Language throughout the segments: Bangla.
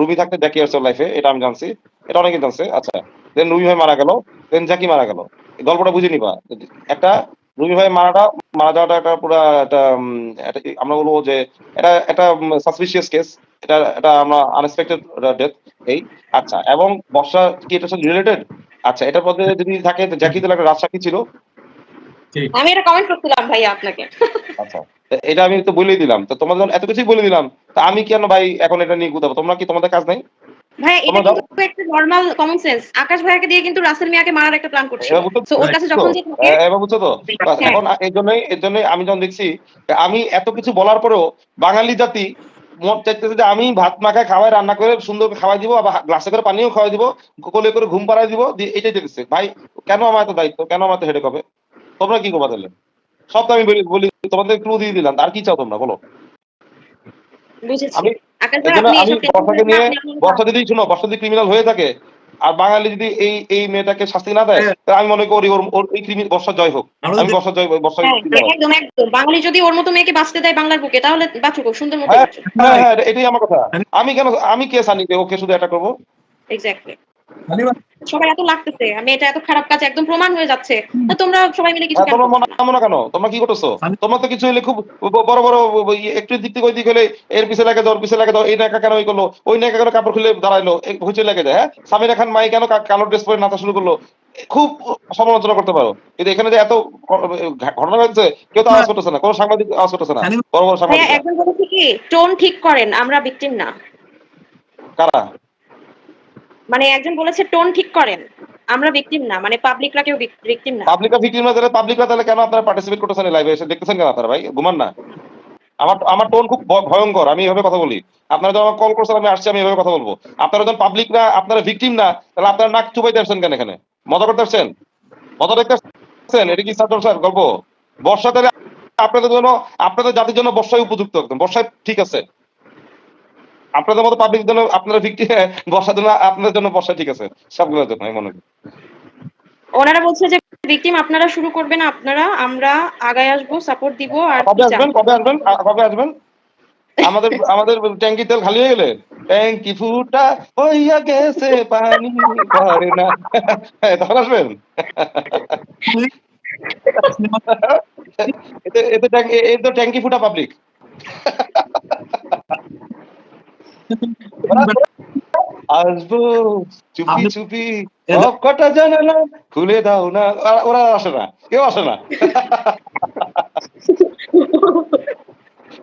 রুমি থাকতে জ্যাকি আসছে লাইফে এটা আমি জানছি। এটা অনেকে জানছে। আচ্ছা দেন রুমি ভাই মারা গেল দেন জ্যাকি মারা গেল। গল্পটা বুঝে নিবা। একটা রুমি ভাই মারাটা মারা যাওয়াটা একটা পুরা একটা আমরা বলব যে এটা একটা সাসপিশিয়াস কেস এটা এটা আমরা আনএক্সপেক্টেড ডেথ এই। আচ্ছা এবং বর্ষা কি এটার সাথে রিলেটেড আচ্ছা এটার মধ্যে যদি থাকে জ্যাকি তো একটা রাজসাক্ষী ছিল। আমি এটা কমেন্ট করছিলাম ভাইয়া আপনাকে। আচ্ছা। এটা আমি তো বলেই দিলাম। তো তোমাদের এত কিছুই বলে দিলাম। তা আমি কেন ভাই এখন এটা নিয়ে গুতাবো? তোমরা কি তোমাদের কাজ নাই? ভাইয়া এটা। কিন্তু একটা নর্মাল কমন সেন্স আকাশ ভাইয়াকে দিয়ে কিন্তু রাসেল মিয়াকে মারার একটা প্ল্যান করছে। তো ওর কাছে যখন যে থাকে এবার বুঝছ তো? হ্যাঁ। এখন এর জন্যই এর জন্যই আমি যখন দেখছি আমি এত কিছু বলার পরেও বাঙালি জাতি মত চাইতেছে যে আমি ভাত মাখায় খাওয়াই রান্না করে সুন্দর করে খাওয়াই দিব আবার গ্লাসে করে পানিও খাওয়াই দিব কোলে করে ঘুম পাড়াই দিব এটাই দেখছে। ভাই কেন আমার এত দায়িত্ব? কেন আমার এত হেডেক হবে? তোমরা কি করবা তাহলে? সব তো আমি বলি তোমাদের ক্লু দিয়ে দিলাম আর কি চাও তোমরা বলো? আমি আকাশ এই ভাই জন্য আপনি আমি বর্ষাকে নিয়ে বর্ষা যদি শুনো বর্ষা যদি ক্রিমিনাল হয়ে থাকে আর বাঙালি যদি এই এই মেয়েটাকে শাস্তি না দেয় তাহলে আমি মনে করি ওর ওর এই ক্রিমিনাল বর্ষা জয় হোক। আমি বর্ষা জয় বর্ষা হ্যাঁ একদম একদম। বাঙালি যদি ওর মতো মেয়েকে বাঁচতে দেয় বাংলার বুকে তাহলে বাঁচুক সুন্দর মতো হ্যাঁ হ্যাঁ হ্যাঁ এটাই আমার কথা। আমি কেন আমি কে সানিকে ওকে শুধু এটা করব? এক্স্যাক্টলি সবাই এত লাগতেছে। আমি এটা এত খারাপ কাজ একদম প্রমাণ হয়ে যাচ্ছে। তোমরা সবাই মিলে কিছু হ্যাঁ, তোমরা মনে কেন তোমরা কি করতেছো? তোমরা তো কিছু হলে খুব বড় বড় ইয়ে একটু দিক থেকে ওই দিক হলে এর পিছে লাগে দাও পিছে লাগে দাও এই নায়িকা কেন ওই করল? ওই নায়িকা কেন কাপড় খুলে দাঁড়াইলো? এই হইচই লাগে যায় হ্যাঁ? সামিরা খান মাই কেন কালো ড্রেস পরে নাচা শুরু করল? খুব সমালোচনা করতে পারো। কিন্তু এখানে যে এত ঘটনা হয়েছে কেউ তো আওয়াজ করতেছে না কোনো সাংবাদিক আওয়াজ করতেছে না। বড় বড় সাংবাদিক একজন বলেছে কি টোন ঠিক করেন আমরা ভিকটিম না। কারা? মানে একজন বলেছে টোন ঠিক করেন। আমরা ভিকটিম না মানে পাবলিকরা কেউ ভিকটিম না। পাবলিকরা ভিক্টিম না তাহলে পাবলিকরা তাহলে কেন আপনারা পার্টিসিপেট করতেছেন লাইভে এসে দেখতেছেন কেন আপনারা ভাই? ঘুমান না। আমার আমার টোন খুব ভয়ঙ্কর, আমি এভাবে কথা বলি। আপনারা যখন কল করছেন, আমি আসছি, আমি এভাবে কথা বলব। আপনারা যখন পাবলিক না, আপনারা ভিকটিম না, তাহলে আপনারা নাক চুপাইতে আসছেন কেন এখানে? মজা করতে আসছেন? মজা দেখতে আসছেন? এটা কি স্যার স্যার, গল্প? বর্ষা তাহলে আপনাদের জন্য, আপনাদের জাতির জন্য বর্ষায় উপযুক্ত একদম। বর্ষায় ঠিক আছে। আপনাদের মতো পাবলিক জন্য আপনারা ভিক্টিম বর্ষার জন্য আপনাদের জন্য বর্ষা ঠিক আছে সবগুলোর জন্য আমি মনে করি। ওনারা বলছে যে ভিকটিম আপনারা শুরু করবেন আপনারা আমরা আগায় আসব সাপোর্ট দিব আর কবে আসবেন কবে আসবেন কবে আসবেন? আমাদের আমাদের ট্যাঙ্কি তেল খালি হয়ে গেলে? ট্যাঙ্কি ফুটা হইয়া গেছে পানি করে না। হ্যাঁ, তখন আসবেন? এতে এতে ট্যাঙ্কি এ তো ট্যাঙ্কি ফুটা পাবলিক আসব চুপি আপনি- চুপি। সব কটা জানালা খুলে দাও না। ওরা- আসে না। কেউ আসে না।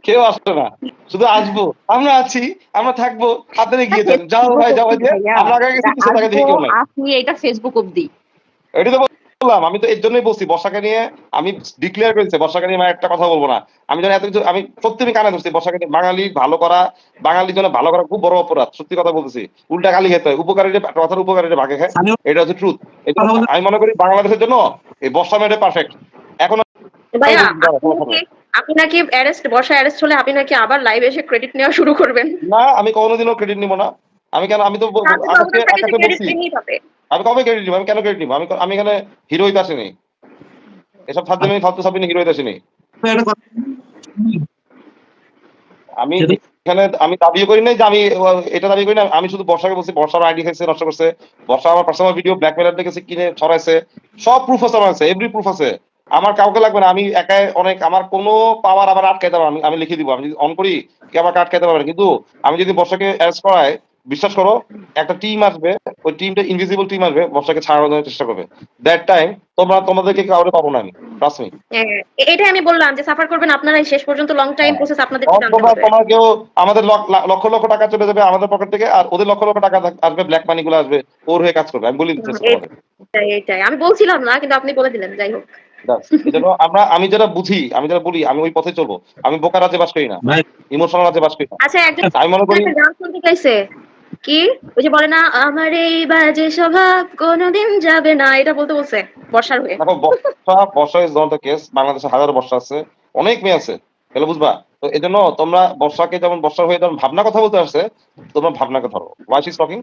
কেউ আসবে না। শুধু আসব। আমরা আছি আমরা থাকব। আপনারা গিয়ে যান। যাও ভাই যাও আমরা আগে দিয়ে কেউ নাই আপনি এটা ফেসবুক অবধি। এটা তো বললাম আমি তো এর জন্যই বলছি বর্ষাকে নিয়ে আমি ডিক্লেয়ার করেছি বর্ষাকে নিয়ে একটা কথা বলব না। আমি যেন এত কিছু আমি সত্যি আমি কানে ধরছি বর্ষাকে নিয়ে বাঙালি ভালো করা বাঙালির জন্য ভালো করা খুব বড় অপরাধ সত্যি কথা বলতেছি। উল্টা গালি খেতে হয় উপকারীরা কথার উপকারীরা ভাগে খায়। এটা হচ্ছে ট্রুথ আমি মনে করি বাংলাদেশের জন্য এই বর্ষা মেয়েটা পারফেক্ট এখন আপনি নাকি- অ্যারেস্ট বর্ষা অ্যারেস্ট হলে আপনি নাকি আবার লাইভে এসে ক্রেডিট নেওয়া শুরু করবেন? না আমি কোনোদিনও ক্রেডিট নিব না। আমি কেন আমি তো বলছি। আমি কবে ক্রেডিট নিব? আমি কেন ক্রেডিট নিব? আমি আমি এখানে হিরোইতে আসিনি। এসব ফালতু আমি ফালতু সাবিনে হিরোইতে আসিনি। আমি এখানে আমি দাবিও করি নাই যে আমি এটা দাবি করি না। আমি শুধু বর্ষাকে বলছি বর্ষার আইডি খাইছে নষ্ট করছে। বর্ষা আমার পার্সোনাল ভিডিও ব্ল্যাকমেলার দেখেছে কিনে ছড়াইছে। সব প্রুফ আছে আমার আছে এভরি প্রুফ আছে। আমার কাউকে লাগবে না। আমি একাই অনেক আমার কোনো পাওয়ার আবার আটকাইতে পারব। আমি আমি লিখে দিব। আমি যদি অন করি কে আমাকে আটকাইতে পারবে। কিন্তু আমি যদি বর্ষাকে অ্যারেস্ট করাই বিশ্বাস করো একটা টিম আসবে ওই টিমটা ইনভিজিবল টিম আসবে বর্ষাকে ছাড়ানোর চেষ্টা করবে। দ্যাট টাইম তোমরা তোমাদেরকে কাউরে পাবো না আমি ট্রাস্ট মি হ্যাঁ, এটাই আমি বললাম যে সাফার করবেন আপনারাই শেষ পর্যন্ত লং টাইম প্রসেস আপনাদের জানতে তোমরা হবে তোমরা কেউ আমাদের লক্ষ লক্ষ টাকা চলে যাবে আমাদের পকেট থেকে আর ওদের লক্ষ লক্ষ টাকা আসবে ব্ল্যাক মানি গুলো আসবে ওর হয়ে কাজ করবে আমি বলি দিচ্ছি হুম, এটাই এটাই। আমি বলছিলাম না কিন্তু আপনি বলে দিলেন যাই হোক। আমরা আমি যেটা বুঝি আমি যেটা বলি আমি ওই পথে চলবো। আমি বোকা রাজ্যে বাস করি না ইমোশনাল রাজ্যে বাস করি না। আচ্ছা একজন আমি মনে করি কি? ওই যে বলে না আমার এই বাজে স্বভাব কোনোদিন যাবে না। এটা বলতে বলছে বর্ষার হয়ে। বর্ষা বর্ষা ইজ নট দ্য কেস বাংলাদেশে হাজার বর্ষা আছে অনেক মেয়ে আছে। তাহলে বুঝবা? তো এই জন্য তোমরা বর্ষাকে যেমন বর্ষা হয়ে যেমন ভাবনা কথা বলতে আসছে তোমরা ভাবনাকে ধরো। ওয়াইস ইজ টকিং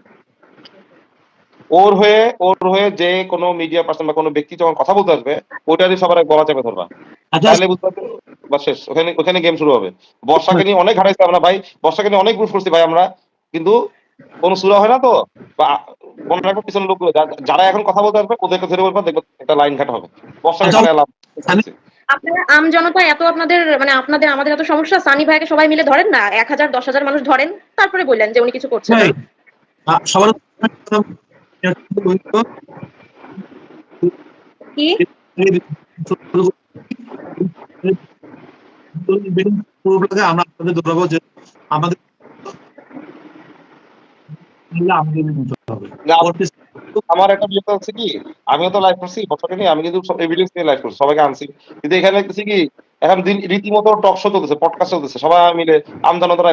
ওর হয়ে ওর হয়ে যে কোনো মিডিয়া পার্সন বা কোনো ব্যক্তি যখন কথা বলতে আসবে ওইটারই সবার আগে গলা চেপে ধরবা। আচ্ছা। তাহলে বুঝতে পারছ? বা শেষ। ওখানে ওখানে গেম শুরু হবে। বর্ষাকে নিয়ে অনেক হারাইছি আমরা ভাই। বর্ষাকে নিয়ে অনেক গ্রুপ করছি ভাই আমরা। কিন্তু কোনো সুরা হয় না তো? বা মনে লোকগুলো যা- যারা এখন কথা বলতে আসবে ওদেরকে ধরে বলব দেখব একটা লাইন কাটা হবে। আচ্ছা, আপনারা আম জনতা এত আপনাদের মানে আপনাদের আমাদের এত সমস্যা সানি ভাইকে সবাই মিলে ধরেন না? এক হাজার দশ হাজার মানুষ ধরেন তারপরে বললেন যে উনি কিছু করছেন সবার কি? আমরা আপনাদের দৌড়াবো যে আমাদের আমাদের নিতে হবে না, ওর পিছনে আমার একটা বিষয় হচ্ছে কি? আমিও তো লাইভ করছি বছরকে নিয়ে আমি কিন্তু এভিডেন্স নিয়ে লাইভ করছি সবাইকে আনছি। কিন্তু এখানে দেখতেছি কি এখন দিন রীতিমতো টক শো চলতেছে পডকাস্ট চলতেছে সবাই মিলে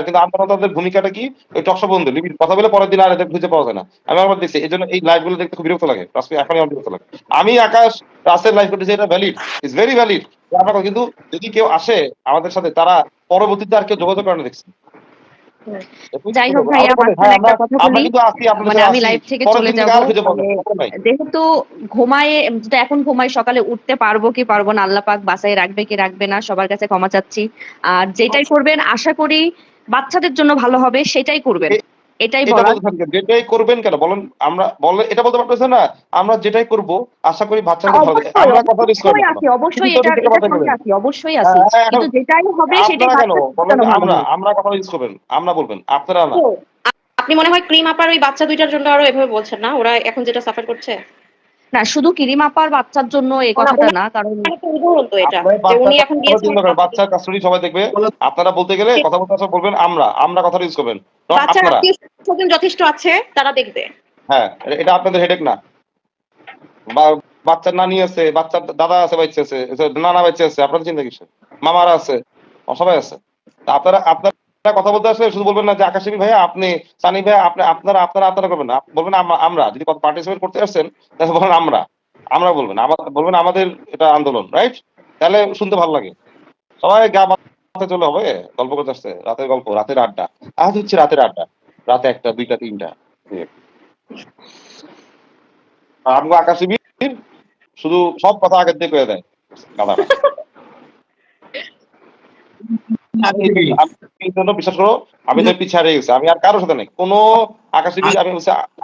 কিন্তু আমজনতাদের ভূমিকাটা কি? ওই টক শো বন্ধ লিমিট। কথা বলে পরের দিন আর এদের খুঁজে পাওয়া যায় না। আমি আবার দেখছি এই জন্য এই লাইভগুলো দেখতে খুব বিরক্ত লাগে। এখনই আমার বিরক্ত লাগে। আমি আকাশ রাসের লাইভ করতেছি এটা ভ্যালিড ইজ ভেরি ভ্যালিড কিন্তু যদি কেউ আসে আমাদের সাথে তারা পরবর্তীতে আর কেউ যোগাযোগ করে না দেখছি। যাই হোক আমরা- মাঝখানে একটা কথা বলি। মানে আমি লাইভ থেকে চলে যাব। নাই। যেহেতু ঘুমায় যেটা এখন ঘুমাই সকালে উঠতে পারব কি পারব না আল্লাহ পাক বাসায় রাখবে কি রাখবে না সবার কাছে ক্ষমা চাচ্ছি। আর যেটাই করবেন আশা করি বাচ্চাদের জন্য ভালো হবে সেটাই করবেন। এটাই থাকেন, যেটাই করবেন কেন? বলেন আমরা বলে এটা বলতে পারতেছেন না আমরা যেটাই করব আশা করি বাচ্চাদের ভালো হবে। আমরা কথা রিস্ক অবশ্যই অবশ্যই এটা আছি অবশ্যই আছি। হ্যাঁ, হ্যাঁ, কিন্তু যেটাই হবে সেটাই কেন? বলেন আমরা আমরা কথা রিস্ক করবেন আমরা বলবেন আপনারা না। আপনি মনে হয় ক্রিম আপার ওই বাচ্চা দুইটার জন্য আরও এভাবে বলছেন না? ওরা এখন যেটা সাফার করছে? না শুধু কিরিম আপার বাচ্চার জন্য এই কথাটা না কারণ একটা উদাহরণ তো এটা যে উনি এখন করেন, বাচ্চার কাস্টডি সবাই দেখবে। আপনারা বলতে গেলে কথা বলতে আসলে বলবেন আমরা আমরা কথা ইউজ করবেন বাচ্চার আপনারা আত্মীয় স্বজন যথেষ্ট আছে তারা দেখবে। হ্যাঁ এটা- আপনাদের হেডেক না। বাচ্চার নানি আছে বাচ্চার দাদা আছে বাচ্চা আছে নানা বাচ্চা আছে আপনাদের চিন্তা কিসে মামারা আছে সবাই আছে। আপনারা আপনারা কথা বলতে আসলে শুধু বলবেন না যে আকাশী ভাইয়া আপনি সানি ভাইয়া আপনি আপনারা আপনারা আপনারা করবেন না। বলবেন আমরা। যদি পার্টিসিপেট করতে আসছেন তাহলে বলেন আমরা। আমরা বলবেন। বলবেন আমাদের এটা আন্দোলন রাইট তাহলে শুনতে ভালো লাগে। সবাই গা মাথা চলে হবে? গল্প করতে আসছে রাতের গল্প, রাতের আড্ডা। আজ হচ্ছে রাতের আড্ডা। রাতে একটা, দুইটা, তিনটা। আমগো আকাশী শুধু সব কথা আগের দিয়ে কয়ে দেয়। গাধাটা। জন্য বিশ্বাস করো আমি তো পিছিয়ে হারিয়ে গেছি। আমি আর কারোর সাথে নেই। কোনো আকাশী বীর আমি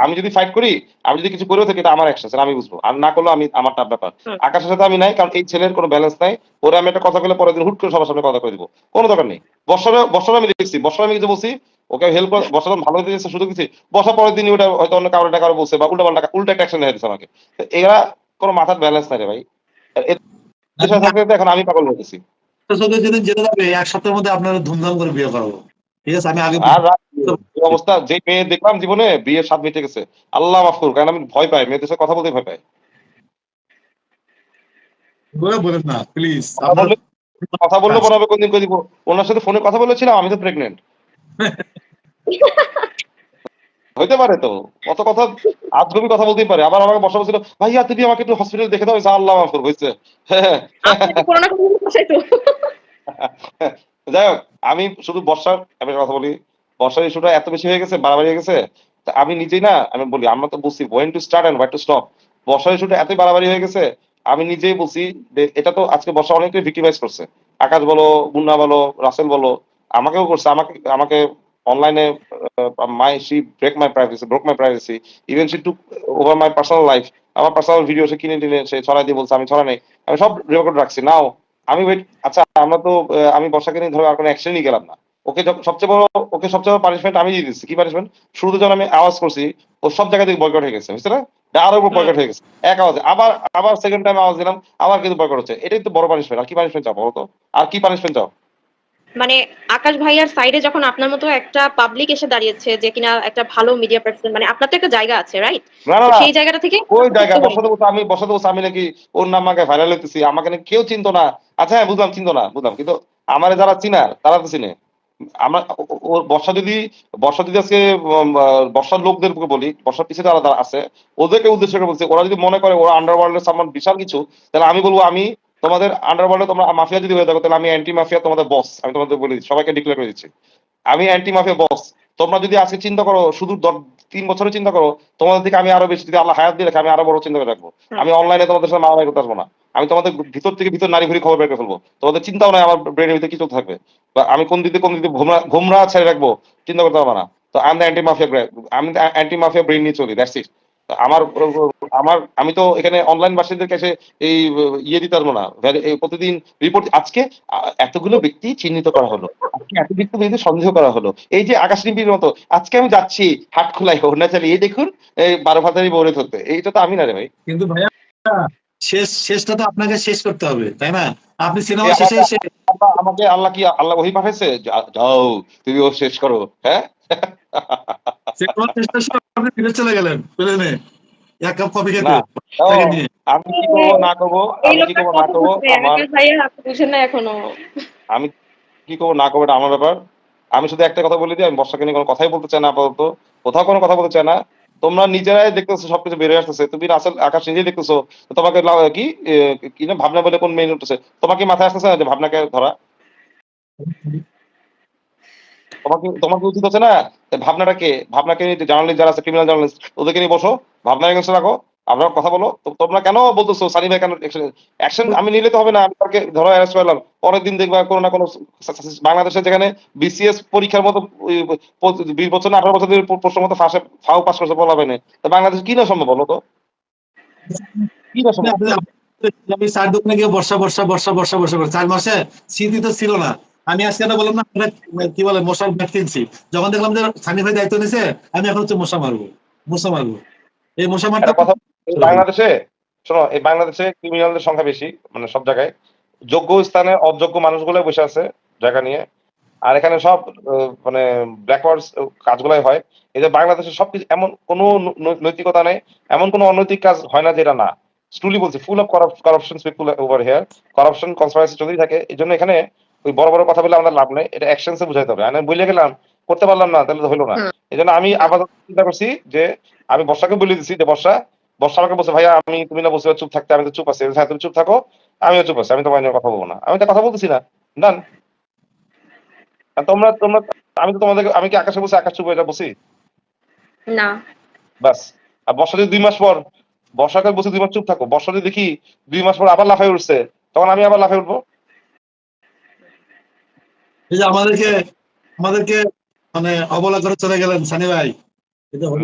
আমি যদি ফাইট করি আমি যদি কিছু করেও থাকি এটা আমার অ্যাকশন আমি বুঝব। আর না আমি আমার টাপ ব্যাপার। আকাশের সাথে আমি নাই কারণ এই ছেলের কোনো ব্যালেন্স নাই। ওরা আমি একটা কথা বলে পরের দিন হুট করে সবার সামনে কথা করে দিব। কোনো দরকার নেই। বর্ষারে বর্ষারে আমি দেখছি। বর্ষারে আমি কিছু বলছি ওকে হেল্প বর্ষার ভালো দিয়েছে সুযোগ দিচ্ছি বর্ষা পরের দিনই ওটা হয়তো অন্য কারও কারও বলছে বা উল্টা পাল্টা উল্টা একটা অ্যাকশন দিয়েছে আমাকে। এরা কোনো মাথার ব্যালেন্স নাই রে ভাই। এখন আমি পাগল হয়ে গেছি যেদিন যেতে যাবে এক সপ্তাহের মধ্যে আপনারা ধুমধাম করে বিয়ে করাবো। ঠিক আছে আমি আগে অবস্থা যে মেয়ে দেখলাম জীবনে বিয়ের স্বাদ মিটে গেছে। আল্লাহ মাফ করুক কারণ আমি ভয় পাই মেয়েদের সাথে কথা বলতে ভয় পাই। বলেন না প্লিজ কথা বললে কথা বললে মনে হবে কোনদিন করে দিব ওনার সাথে ফোনে কথা বলেছিলাম আমি তো প্রেগনেন্ট হইতে পারে তো। কত কথা আজগবি কথা বলতেই পারে। আবার আমাকে বসা বলছিল ভাইয়া তুমি আমাকে একটু হসপিটাল দেখে দাও আল্লাহ মাফ হয়েছে ভাষায় তো যাই হোক আমি শুধু বর্ষার আমি কথা বলি বর্ষার ইস্যুটা এত বেশি হয়ে গেছে বাড়াবাড়ি হয়ে গেছে আমি নিজেই না আমি বলি আমরা তো বুঝছি when to start and why to stop বর্ষার ইস্যুটা এতই বাড়াবাড়ি হয়ে গেছে আমি নিজেই বলছি যে এটা তো আজকে বর্ষা অনেকটাই ভিক্টিমাইজ করছে। আকাশ বলো মুন্না বলো রাসেল বলো আমাকেও করছে আমাকে আমাকে অনলাইনে my she break my privacy broke my privacy even she took over my personal life আমার পার্সোনাল ভিডিও সে কিনে টিনে সে ছড়াই দিয়ে বলছে আমি ছড়া নেই। আমি সব রেকর্ড রাখছি। নাও আমি ওয়েট আচ্ছা আমরা তো আমি বর্ষাকে নিয়ে ধরো আর কোনো অ্যাকশনই গেলাম না। ওকে সবচেয়ে বড় ওকে সবচেয়ে বড় পানিশমেন্ট আমি দিয়ে দিচ্ছি। কি পানিশমেন্ট শুরুতে যখন আমি আওয়াজ করছি ও সব জায়গা থেকে বয়কট হয়ে গেছে বুঝতে না আরও উপর বয়কট হয়ে গেছে। এক আওয়াজে। আবার আবার সেকেন্ড টাইম আওয়াজ দিলাম আবার কিন্তু বয়কট হচ্ছে। এটাই তো বড় পানিশমেন্ট আর কি পানিশমেন্ট চাও বলো তো? আর কি পানিশমেন্ট চাও? মানে আকাশ ভাইয়ার সাইডে যখন আপনার মতো একটা পাবলিক এসে দাঁড়িয়েছে যে কিনা একটা ভালো মিডিয়া পার্সন মানে আপনার তো একটা জায়গা আছে রাইট সেই জায়গাটা থেকে ওই জায়গা বসাতে বসে আমি বসাতে বসে আমি নাকি ওর নাম আমাকে ভাইরাল হইতেছি। আমাকে নাকি কেউ চিনতো না। আচ্ছা হ্যাঁ বুঝলাম চিনতো না বুঝলাম। কিন্তু আমার যারা চিনার তারা তো চিনে। আমরা ওর বর্ষা যদি বর্ষা যদি আজকে বর্ষার লোকদেরকে বলি বর্ষার পিছিয়ে যারা আছে ওদেরকে উদ্দেশ্য করে বলছি ওরা যদি মনে করে ওরা আন্ডারওয়ার্ল্ডের সামান বিশাল কিছু তাহলে আমি বলব আমি তোমাদের আন্ডারওয়ার্ল্ডে তোমরা মাফিয়া যদি হয়ে থাকো তাহলে আমি অ্যান্টি মাফিয়া তোমাদের বস আমি তোমাদের বলে দিচ্ছি সবাইকে ডিক্লেয়ার করে দিচ্ছি। আমি অ্যান্টি মাফিয়া বস তোমরা যদি আজকে চিন্তা করো শুধু তিন বছরে চিন্তা করো তোমাদের থেকে আমি আরও বেশি যদি আল্লাহ হায়াত দিয়ে রাখে আমি আরও বড় চিন্তা করে রাখব। আমি অনলাইনে তোমাদের সাথে মারামারি করতে আসব না। আমি তোমাদের ভিতর থেকে ভিতর নারী ঘুরি খবর বের করে ফেলব। তোমাদের চিন্তাও নাই আমার ব্রেনের ভিতরে কি চলতে থাকবে। বা আমি কোন দিকে কোন দিকে ঘুমরা ঘুমরা ছেড়ে রাখব চিন্তা করতে পারব না। তো আমি অ্যান্টি মাফিয়া আমি অ্যান্টি মাফিয়া ব্রেন নিয়ে চলি দ্যাটস ইট আমার আমার আমি তো এখানে অনলাইন বাসীদের কাছে এই ইয়ে দিতে পারব না। প্রতিদিন রিপোর্ট আজকে এতগুলো ব্যক্তি চিহ্নিত করা হলো। আজকে এত ব্যক্তি ব্যক্তি সন্দেহ করা হলো এই যে আকাশ নিবির মতো আজকে আমি যাচ্ছি হাট খোলাই চালিয়ে এই দেখুন এই বারো ভাতারি বৌরে ধরতে। এইটা তো আমি না রে ভাই। কিন্তু ভাইয়া শেষ শেষটা তো আপনাকে শেষ করতে হবে তাই না? আপনি সিনেমা শেষে এসে আল্লাহ আমাকে আল্লাহ কি আল্লাহ ওহি পাঠাইছে? যাও তুমি ও শেষ করো হ্যাঁ? আপনি ফিরে চলে গেলেন প্লেনে এক কাপ কফি খেতে। না। ও, তাকে নিয়ে। আমি কি করব না করব আমি কি করব না করব এখনও। আমি কি করব না করব এটা আমার ব্যাপার। আমি শুধু একটা কথা বলে দিই আমি বর্ষাকে নিয়ে কোনো কথাই বলতে চাই না আপাতত। কোথাও কোনো কথা বলতে চাই না। তোমরা নিজেরাই দেখতেছো সবকিছু বেরিয়ে আসতেছে। তুমি আসল আকাশ নিজেই দেখতেছো। তোমাকে কি কি না ভাবনা বলে কোন মেইন উঠতেছে? তোমাকে মাথায় আসতেছে না যে ভাবনাকে ধরা? তোমাকে তোমাকে উচিত হচ্ছে না? ভাবনাটাকে ভাবনাকে জার্নালিস্ট যারা আছে ক্রিমিনাল জার্নালিস্ট ওদেরকে নিয়ে বসো। ভাবনা এগেন্সে রাখো আমরা কথা বলো। তোমরা কেন বলতেছো সানি ভাই কেন অ্যাকশন আমি নিলে তো হবে না। আমি তাকে ধরো অ্যারেস্ট করলাম পরের দিন দেখবা কোনো না কোনো বাংলাদেশে যেখানে বিসিএস পরীক্ষার মতো বিশ বছর না আঠারো বছর প্রশ্ন মতো ফাঁসে, ফাও পাস করছে বলা হবে না তো বাংলাদেশ কি না সম্ভব বলো তো? কি না সম্ভব? আমি চার দোকানে গিয়ে বর্ষা বর্ষা বর্ষা বর্ষা বর্ষা চার মাসে শীতই তো ছিল না। আমি আজকে একটা বললাম না কি বলে মশার ব্যাট কিনছি যখন দেখলাম যে সানি ভাই দায়িত্ব নিছে আমি এখন হচ্ছে মশা মারবো মশা মারবো। এই মশা মারটা বাংলাদেশে শোনো এই বাংলাদেশে ক্রিমিনালদের সংখ্যা বেশি মানে সব জায়গায়। যোগ্য স্থানে অযোগ্য মানুষগুলো বসে আছে জায়গা নিয়ে। আর এখানে সব মানে ব্ল্যাকওয়ার্ডস কাজগুলাই হয়। এই যে বাংলাদেশে সবকিছু এমন কোনো নৈতিকতা নেই এমন কোনো অনৈতিক কাজ হয় না যেটা না। স্টুলি বলছি full of corruption people over here corruption conspiracy চলতেই থাকে। এই জন্য এখানে ওই বড় বড় কথা বলে আমাদের লাভ নেই। এটা অ্যাকশনসে বুঝাইতে হবে। আমি বলে গেলাম করতে পারলাম না তাহলে তো হলো না। এই জন্য আমি আপাতত চিন্তা করছি যে আমি বর্ষাকে বলে দিচ্ছি যে বর্ষা বর্ষা আমাকে বলছে ভাইয়া আমি তুমি না বসে চুপ থাকতে আমি তো চুপ আছি। হ্যাঁ তুমি চুপ থাকো আমিও চুপ আছি আমি তোমার নিয়ে কথা বলব না। আমি তো কথা বলতেছি না। ডান তোমরা তোমরা আমি তো তোমাদের আমি কি আকাশে বসে আকাশ চুপ হয়ে যা বসি? না। বাস আর বর্ষা যদি দুই মাস পর বর্ষাকাল বসে দুই মাস চুপ থাকো বর্ষা যদি দেখি দুই মাস পর আবার লাফাই উঠছে তখন আমি আবার লাফাই উঠবো? এই যে আমাদেরকে আমাদেরকে মানে অবলা করে চলে গেলেন সানি ভাই।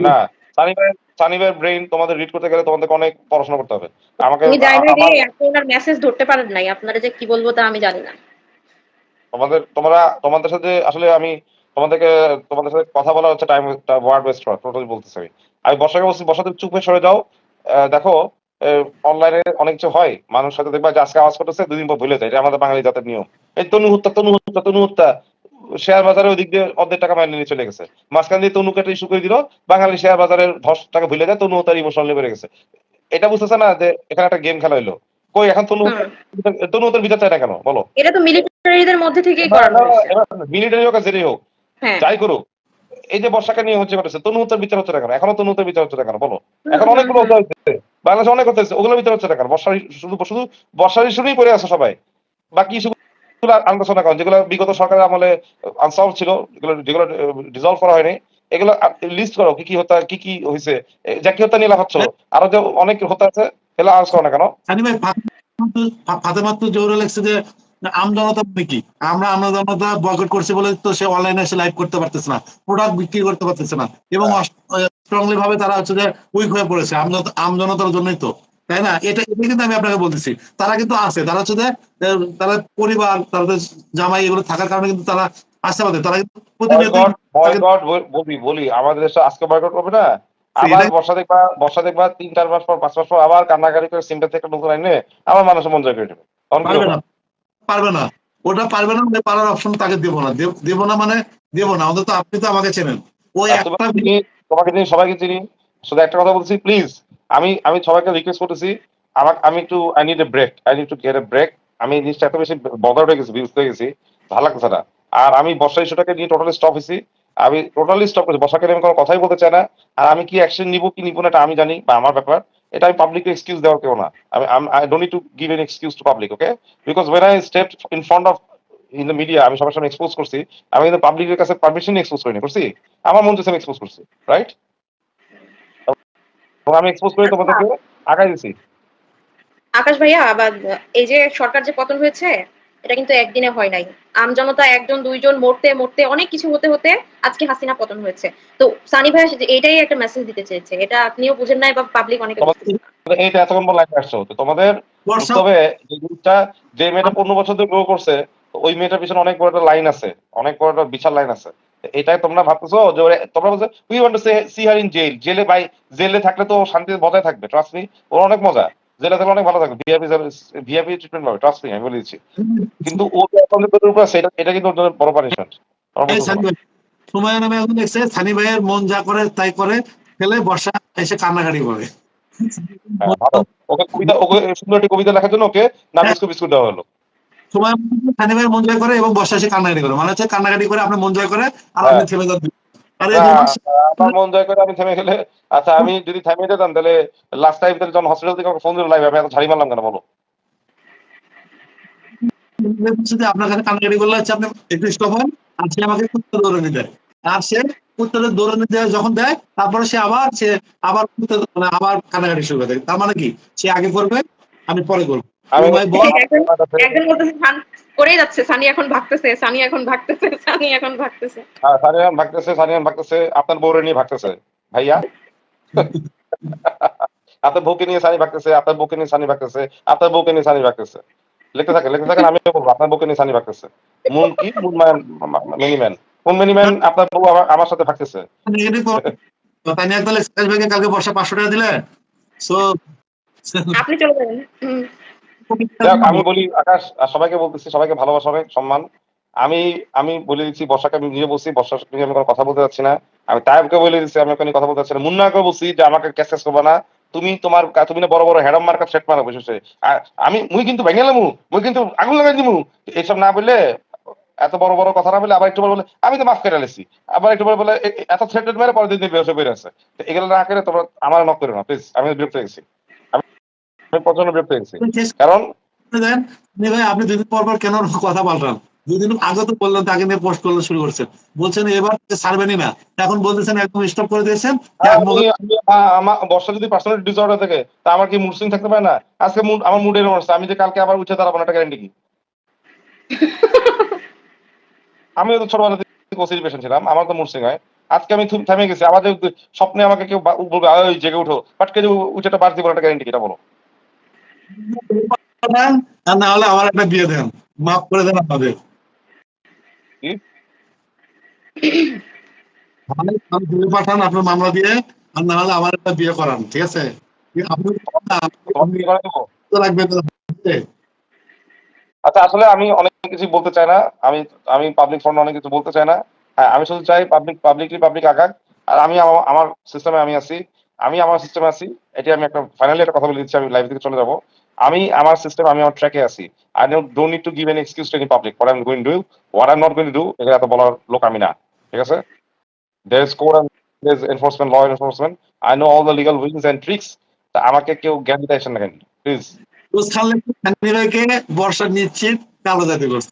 না সানি ভাই সানি ভাইয়ের ব্রেইন তোমাদের রিড করতে গেলে তোমাদেরকে অনেক পড়াশোনা করতে হবে। আমাকে আমি জানি না রে মেসেজ ধরতে পারেন নাই আপনারা যে কি বলব তা আমি জানি না। তোমাদের তোমরা তোমাদের সাথে আসলে আমি তোমাদেরকে তোমাদের সাথে কথা বলা হচ্ছে টাইম ওয়ার্ড ওয়েস্ট করা টোটালি বলতেছি আমি। আমি বর্ষাকে বলছি বর্ষাতে চুপ হয়ে সরে যাও। আহ, দেখো অনলাইনে অনেক কিছু হয়। মানুষ সাথে দেখবা যে আজকে আওয়াজ করতেছে দুদিন পর ভুলে যায়। এটা আমাদের বাঙালি জাতের নিয়ম। এই তনু হত্যা তনু হত্যা তনু হত্যা শেয়ার বাজারে ওই দিক দিয়ে অর্ধেক টাকা মাইনে নিয়ে চলে গেছে। মাঝখান দিয়ে তনুকে একটা ইস্যু করে দিল বাঙালি শেয়ার বাজারের ধস টাকা ভুলে যায় তনু হত্যার ইমোশনালি বেড়ে গেছে। এটা বুঝতেছে না যে এখানে একটা গেম খেলা হইল। কই এখন তনু তনু হত্যার বিচার চাই না কেন? বলো। এটা তো মিলিটারিদের মধ্যে থেকেই হয়েছে। মিলিটারি হোক যেটাই হোক হ্যাঁ। যাই করুক এই যে বর্ষাকে নিয়ে হচ্ছে ঘটেছে তনু হত্যার বিচার হচ্ছে না কেন? এখনও তনু হত্যার বিচার হচ্ছে না কেন? বলো। এখন অনেকগুলো হচ্ছে বাংলাদেশে অনেক হচ্ছে ওগুলোর ভিতরে হচ্ছে না বর্ষা শুধু শুধু বর্ষার ইস্যুই পড়ে আছে সবাই। বাকি ইস্যুগুলো আলোচনা করেন, যেগুলো বিগত সরকারের আমলে আনসলভ ছিল, যেগুলো যেগুলো রিজলভ করা হয়নি, এগুলো লিস্ট করো, কি কি হত্যা, কি কি হয়েছে যা কি হত্যা নিয়ে লাফাচ্ছ, আরও যে অনেক হত্যা আছে, এগুলো আলোচনা করো না কেন? সানি ভাই, ফাতেমা তো লাগছে যে আমজনতা মানে কি? আমরা আমজনতা বয়কট করছি বলে তো সে অনলাইনে এসে লাইভ করতে পারতেছে না প্রোডাক্ট বিক্রি করতে পারতেছে না। এবং স্ট্রংলি ভাবে তারা হচ্ছে যে উইক হয়ে পড়েছে আমজনতার জন্যই তো তাই না? এটা এটা কিন্তু আমি আপনাকে বলতেছি। তারা কিন্তু আছে তারা হচ্ছে যে তারা পরিবার তাদের জামাই এগুলো থাকার কারণে কিন্তু তারা আশাবাদী তারা কিন্তু বলি বলি আমাদের দেশে আজকে বয়কট করবে না? আবার বর্ষা দেখবা বর্ষা দেখবা তিন চার মাস পর পাঁচ মাস পর আবার কান্নাকারি করে সিমটা থেকে নতুন আইনে আবার মানুষ মন জয় করে দেবে। পারবে না। ওটা পারবে না মানে পারার অপশন তাকে দেবো না। দেব- না মানে দেবো না অন্তত আপনি তো আমাকে চেনেন। ওই একটা তোমাকে চিনি সবাইকে চিনি। শুধু একটা কথা বলছি প্লিজ আমি আমি সবাইকে রিকোয়েস্ট করতেছি আমাকে আমি একটু I need a break I need to get a break আমি এই জিনিসটা এত বেশি বদল হয়ে গেছি বিরক্ত হয়ে গেছি ভালো লাগছে না। আর আমি বর্ষা ইস্যুটাকে নিয়ে টোটালি স্টপ হয়েছি। আমি টোটালি স্টপ করেছি। বর্ষাকে আমি কোনো কথাই বলতে চাই না। আর আমি কি অ্যাকশন নিব কি নিব না এটা আমি জানি বা আমার ব্যাপার। এটা আমি পাবলিক এক্সকিউজ দেওয়ার কেউ না। আমি I don't to give an excuse to public okay because when I step in front of in the media আমি সবার সামনে এক্সপোজ করছি, আমি কিন্তু পাবলিকের কাছে পারমিশন এক্সপোজ করিনি করছি আমার মন আমি এক্সপোজ করছি রাইট আমি এক্সপোজ করে তোমাদেরকে আগাই দিছি। আকাশ ভাইয়া, আবার এই যে সরকার যে পতন হয়েছে এটা কিন্তু একদিনে হয় নাই। আমজনতা একজন দুইজন মরতে মরতে অনেক কিছু হতে হতে আজকে হাসিনা পতন হয়েছে। তো সানি ভাই এটাই একটা মেসেজ দিতে চেয়েছে। এটা আপনিও বুঝেন নাই বা পাবলিক অনেকে এইটা এতক্ষণ পর লাইফে আসছো। তো তোমাদের তবে যে গ্রুপটা যে মেয়েটা পনেরো বছর ধরে গ্রো করছে ওই মেয়েটার পিছনে অনেক বড় একটা লাইন আছে। অনেক বড় একটা বিশাল লাইন আছে। এটাই তোমরা ভাবতেছো যে তোমরা বলছো we want to see her in jail জেলে ভাই জেলে থাকলে তো শান্তিতে বজায় থাকবে। ট্রাস্ট মি ওর অনেক মজা। জেলে অনেক ভালো থাকবে। ভিআইপি ভিআইপি ট্রিটমেন্ট পাবে ট্রাস্ট আমি বলে দিচ্ছি। কিন্তু ও উপর এটা কিন্তু বড় পানিশমেন্ট সময় নামে এখন দেখছে সানি ভাইয়ের মন যা করে তাই করে ফেলে বর্ষা এসে কান্নাকাটি করে। হ্যাঁ, ওকে কবিতা ওকে সুন্দর একটি কবিতা লেখার জন্য ওকে না বিস্কুট দেওয়া হলো। সময় সানি ভাইয়ের মন জয় করে এবং বর্ষা এসে কান্নাকাটি করে। মানে হচ্ছে কান্নাকাটি করে আপনার মন জয় করে আর আপনি হ্যাঁ। থেমে আর আমার মন জয় করে আমি থেমে গেলে আচ্ছা আমি যদি থেমে যেতাম তাহলে লাস্ট টাইম তাহলে যখন হসপিটাল থেকে আমাকে ফোন দিল লাইভ আমি এত ঝাড়ি মারলাম কেন বলো? আপনার কাছে কান্নাকাটি করলে হচ্ছে আপনি একটু স্টপ হন। আর সে আমাকে কুত্তে দৌড়ানি দেয় আর সে কুত্তাদের দৌড়ানি দেয় যখন দেয় তারপরে সে আবার সে আবার কুত্তে মানে আবার কান্নাকাটি শুরু করে দেয়। তার মানে কি? সে আগে করবে আমি পরে করব। একজন একজন বলতেছে করেই যাচ্ছে সানি এখন ভাগতেছে সানি এখন ভাগতেছে সানি এখন ভাগতেছে। হ্যাঁ সানিয়ান ভাগতেছে সানিয়ান ভাগতেছে আপনার বউরে নিয়ে ভাগতেছে ভাইয়া। আপনার বউকে নিয়ে সানি ভাগতেছে আপনার বউকে নিয়ে সানি ভাগতেছে আপনার বউকে নিয়ে সানি ভাগতেছে। লিখতে থাকেন লিখতে থাকেন আমি বলব আপনার বউকে নিয়ে সানি ভাগতেছে। মুন কি? Moon man mini man moon mini man আপনার বউ আমার সাথে ভাগতেছে। কালকে বর্ষা পাঁচশো টাকা দিলে সো আপনি চলে যাবেন। আমি বলি আকাশ সবাইকে বলতেছি সবাইকে ভালোবাসা অনেক সম্মান। আমি আমি বলে দিচ্ছি বর্ষাকে আমি নিজে বলছি আমি কোনো কথা বলতে যাচ্ছি না। আমি তাইবকে বলে দিচ্ছি আমি কোনো কথা বলতে যাচ্ছি না। মুন্নাকে বলছি যে আমাকে করবে না। তুমি তোমার তুমি না বড় বড় মার্কা সেট মারা বসেছে। আমি মুই কিন্তু ভেঙে লামু মুই কিন্তু আগুন লাগাই দিমু। এইসব না বললে এত বড় বড় কথা না বলে আবার একটু বলে আমি তো মাফ করে লেছি। আবার একটু বলে এত থ্রেটেড মেরে পরের দিন দিয়ে বেরোসে বের আছে এগুলো না করে তোমরা আমার নক করো না প্লিজ আমি বিরক্ত হয়ে গেছি। আমি আমি প্রচণ্ড বিরক্ত কারণ ভাই আপনি দুদিন পর পর কেন কথা পাল্টান দুদিন আগে তো বললেন তাকে নিয়ে পোস্ট করতে শুরু করছেন। বলছেন এবার ছাড়বেনই না। এখন বলতেছেন একদম স্টপ করে দিয়েছেন। আমি- আমি- আমার বর্ষা যদি পার্সোনাল ডিসঅর্ডার থাকে তা আমার কি মুড সুইং থাকতে পারে না? আজকে mood- আমার মুড এরকম আমি যে কালকে আবার উঠে দাঁড়াবো না গ্যারান্টি কি? আমিও তো ছোটবেলা থেকে পেশেন্ট ছিলাম আমার তো মুড সুইং হয়। আজকে আমি থেমে গেছি। আমাদের স্বপ্নে আমাকে কেউ বলবে জেগে উঠো। বাট কে যে উঠে একটা বার দিব একটা গ্যারান্টি এটা বলো। আর না হলে আমার একটা বিয়ে দেন। মাফ করে দেন বিয়ে পাঠান আপনার মামলা দিয়ে আর না হলে আমার একটা বিয়ে করান ঠিক আছে। আচ্ছা আসলে আমি অনেক কিছু বলতে চাই না। আমি আমি পাবলিক ফ্রন্টে অনেক কিছু বলতে চাই না। হ্যাঁ আমি শুধু চাই পাবলিক পাবলিকলি পাবলিক আগাক। আর আমি আমার- আমার সিস্টেমে আমি আছি। আমি আমার সিস্টেমে আছি। এটি আমি একটা ফাইনালি একটা কথা বলে দিচ্ছি আমি লাইভ থেকে চলে যাব। আমি আমার সিস্টেম আমি আমার ট্র্যাকে আছি। I don't need to give an excuse to any public what I am going do what I am not going to do এটা এত বলার লোক আমি না। ঠিক আছে? There is code there is enforcement law enforcement I know all the legal wings and tricks তা আমাকে কেউ জ্ঞান দিতে আসেন না কেন? প্লিজ বর্ষা নিশ্চিত কালো জাতি করছে।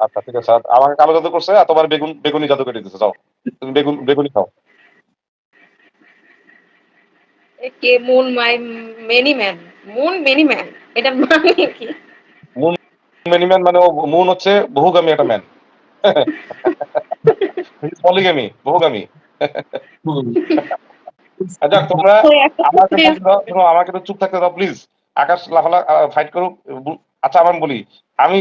আচ্ছা ঠিক আছে। আমাকে কালো জাদু করছে আর তোমার বেগুন বেগুনি জাদু কেটে দিতেছে যাও। তুমি বেগুন বেগুনি খাও। কে moon my many man moon many man এটা মানে কি? মিনিম্যান মানে মুন হচ্ছে বহুগামী একটা ম্যান পলিগামী বহুগামী. আচ্ছা তোমরা তো আমাকে একটু চুপ থাকতে দাও প্লিজ আকাশ লাফালা ফাইট করুক আচ্ছা আমার বলি আমি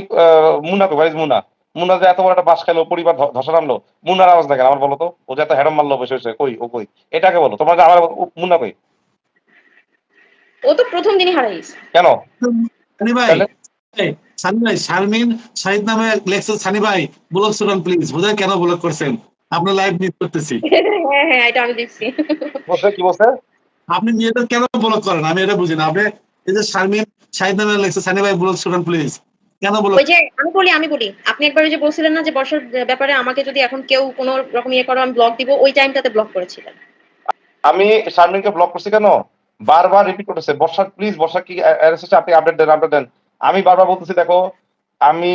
মুন্না কই? ভাইজ মুন্না? মুন্না যে এত বড় একটা বাস খেলো পরিবার ধসা নামলো মুন্নার আওয়াজ দেখেন আমার বলো তো ও যে এত হেডম মারলো বসে বসে কই ও কই? এটাকে বলো তোমরা যে আমার ও, মুন্না কই? ও তো প্রথম দিনই হারাইছে কেন? সানি ভাই সানি ভাই শারমিন শাহিদ নামে লেখছে সানি ভাই ব্লক প্লিজ বোঝায় কেন ব্লক করছেন? আপনার লাইভ মিস করতেছি। হ্যাঁ হ্যাঁ এটা আমি দেখছি। বলছে কি বলছে আপনি মেয়েদের কেন ব্লক করেন? আমি এটা বুঝি না। আপনি এই যে শারমিন শাহিদ নামে লেখছে সানি ভাই ব্লক প্লিজ কেন ব্লক ওই যে আমি বলি আমি বলি। আপনি একবার যে বলছিলেন না যে বর্ষার ব্যাপারে আমাকে যদি এখন কেউ কোনো রকম ইয়ে করো আমি ব্লক দিব ওই টাইমটাতে ব্লক করেছিলেন। আমি শারমিনকে ব্লক করছি কেন? বারবার রিপিট করতেছে, বর্ষা প্লিজ বর্ষা কি আপনি আপডেট দেন আপডেট দেন। আমি বারবার বলতেছি, দেখো, আমি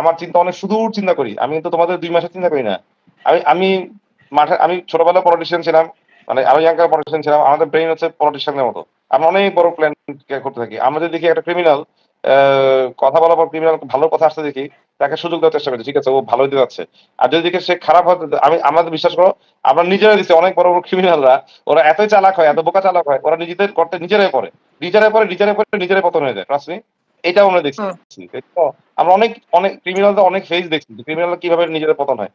আমার চিন্তা অনেক, সুদূর চিন্তা করি। আমি কিন্তু তোমাদের দুই মাসের চিন্তা করি না। আমি আমি মাঠে, আমি ছোটবেলা পলিটিশিয়ান ছিলাম মানে আমি ইয়াঙ্কার পলিটিশিয়ান ছিলাম। আমাদের ব্রেইন হচ্ছে পলিটিশিয়ানের মতো। আমরা অনেক বড় প্ল্যান করতে থাকি। আমাদের দেখি একটা ক্রিমিনাল কথা বলার পর ক্রিমিনাল ভালো কথা আসতে দেখি তাকে সুযোগ দেওয়ার চেষ্টা করছে। ঠিক আছে ও ভালো দিতে যাচ্ছে। আর যদি দেখে সে খারাপ হয় আমি আমাদের বিশ্বাস করো আমরা নিজেরা দিচ্ছি। অনেক বড় বড় ক্রিমিনালরা ওরা এতই চালাক হয় এত বোকা চালাক হয় ওরা নিজেদের করতে নিজেরাই পড়ে। নিজেরাই পড়ে নিজেরাই পড়ে নিজেরাই পতন হয়ে যায়। ট্রাস্ট এটা আমরা দেখছি। আমরা অনেক অনেক ক্রিমিনালদের অনেক ফেজ দেখছি ক্রিমিনাল কীভাবে নিজেদের পতন হয়।